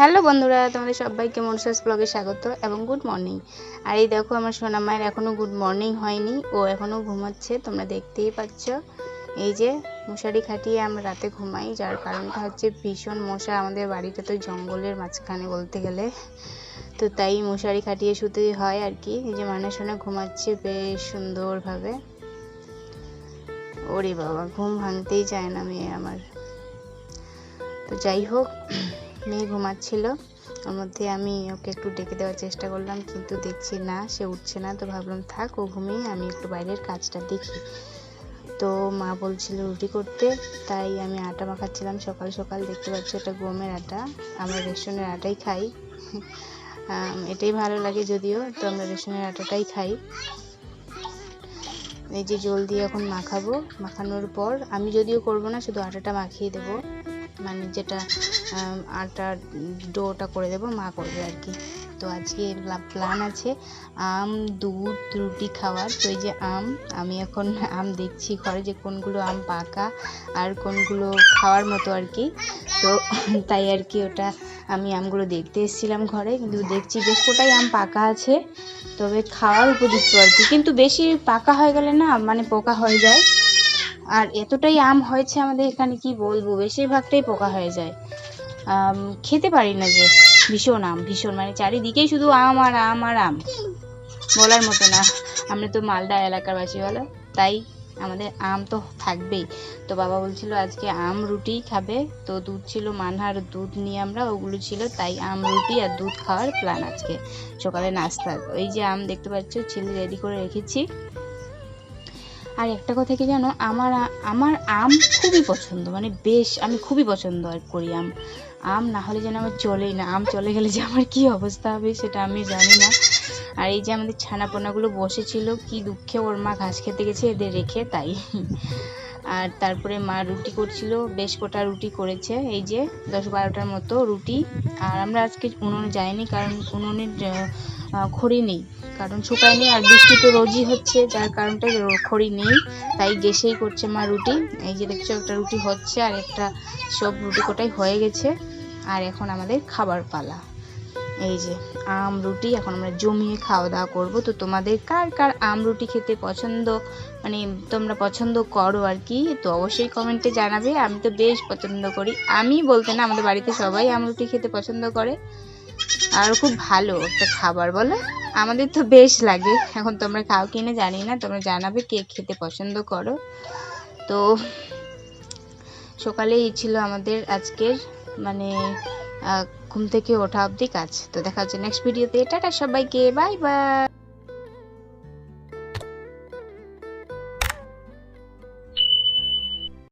Hello বন্ধুরা, তোমাদের সবাইকে মনসাস ব্লগে স্বাগত এবং গুড মর্নিং আর এই দেখো আমার সোনা মায়ের এখনও গুড মর্নিং হয়নি, ও এখনও ঘুমাচ্ছে, তোমরা দেখতেই পাচ্ছ। এই যে মশারি খাটিয়ে আমরা রাতে ঘুমাই, যার কারণটা হচ্ছে ভীষণ মশা, আমাদের বাড়িটা তো জঙ্গলের মাঝখানে বলতে গেলে। তো তাই মশারি খাটিয়ে শুতে হয় আর কি, এই যে মানে শোনা ঘুমাচ্ছে বেশ সুন্দরভাবে। ওরে বাবা, ঘুম ভাঙতেই চায় না মেয়ে আমার। তো যাই হোক মেয়ে ঘুমাচ্ছিল। ওর মধ্যে আমি ওকে একটু ডেকে দেওয়ার চেষ্টা করলাম, কিন্তু দেখছি না, সে উঠছে না। তো ভাবলাম, থাক, ও ঘুমিয়ে, আমি একটু বাইরের কাজটা দেখি। তো মা বলছিল, রুটি করতে। তাই আমি আটা মাখাচ্ছিলাম। সকাল সকাল দেখতে পাচ্ছি এটা গমের আটা। আমরা রেশনের আটাই খাই। এটাই ভালো লাগে যদিও, তো আমরা রেশনের আটাটাই খাই। এই যে জল দিয়ে এখন মাখাবো। মাখানোর পর আমি যদিও করব না, শুধু আটাটা মাখিয়ে দেবো। মানে যেটা আটার ডোটা করে দেবো, মা করবে আর কি। তো আজকে প্ল্যান আছে আম, দুধ, রুটি খাওয়ার। তো এই যে আম, আমি এখন আম দেখছি ঘরে যে কোনগুলো আম পাকা আর কোনগুলো খাওয়ার মতো আর কি। তো তাই আর কি ওটা আমি আমগুলো দেখতে এসেছিলাম ঘরে, কিন্তু দেখছি বেশ কোটাই আম পাকা আছে। তবে খাওয়ার উপযুক্ত আর কি। কিন্তু বেশি পাকা হয়ে গেলে না মানে পোকা হয়ে যায়। আর এতটাই আম হয়েছে আমাদের এখানে, কি বলব? বেশিরভাগটাই পোকা হয়ে যায়। খেতে পারি না যে ভীষণ আম, ভীষণ। মানে চারিদিকেই শুধু আম আর আম আর আম। বলার মতো না। আমরা তো মালদা এলাকার বলো? তাই আমাদের আম তো থাকবেই। তো বাবা বলছিল আজকে আম রুটি খাবে। তো দুধ ছিল মানহার, দুধ নিয়ে আমরা, ওগুলো ছিল তাই আম, রুটি আর দুধ খাওয়ার প্ল্যান আজকে। সকালে নাস্তা। এই যে আম দেখতে পাচ্ছ চিলি রেডি করে রেখেছি। আর একটা কথা কি জানো? আমার আমার আম খুবই পছন্দ। মানে বেশ, আমি খুবই পছন্দ আর করি আম। আম না হলে যেন আমার চলেই না। আম চলে গেলে যে আমার কী অবস্থা হবে সেটা আমি জানি না। আর এই যে আমাদের ছানাপোনাগুলো বসেছিল, কি দুঃখে ওর মা ঘাস খেতে গেছে, এদের রেখে তাই। আর তারপরে মা রুটি করছিল, বেশ কটা রুটি করেছে, এই যে দশ বারোটার মতো রুটি। আর আমরা আজকে উনুনে যাইনি কারণ উনুনের খড়ি নেই। কারণ শুকায়নি আর বৃষ্টি তো রোজই হচ্ছে, যার কারণটা খড়ি নেই। তাই গ্যাসেই করছে মা রুটি। এই যে দেখছ একটা রুটি হচ্ছে আর একটা সব রুটি কোটাই হয়ে গেছে। আর এখন আমাদের খাবার পালা। এই যে আম রুটি, এখন আমরা জমিয়ে খাওয়া দাওয়া করব। তো তোমাদের কার কার আম রুটি খেতে পছন্দ? মানে তোমরা পছন্দ করো আর কি, তো অবশ্যই কমেন্টে জানাবে। আমি তো বেশ পছন্দ করি। আমি বলতে না, আমাদের বাড়িতে সবাই আম রুটি খেতে পছন্দ করে। আর খুব ভালো একটা খাবার, বলো? আমাদের তো বেশ লাগে। এখন তোমরা খাও কিনে জানি না, তোমরা জানাবে কে খেতে পছন্দ করো। তো সকালে এই ছিল আমাদের আজকের মানে ঘুম থেকে ওঠা অবধি কাজ। তো দেখা হচ্ছে নেক্সট ভিডিওতে টাটা সবাইকে। Bye bye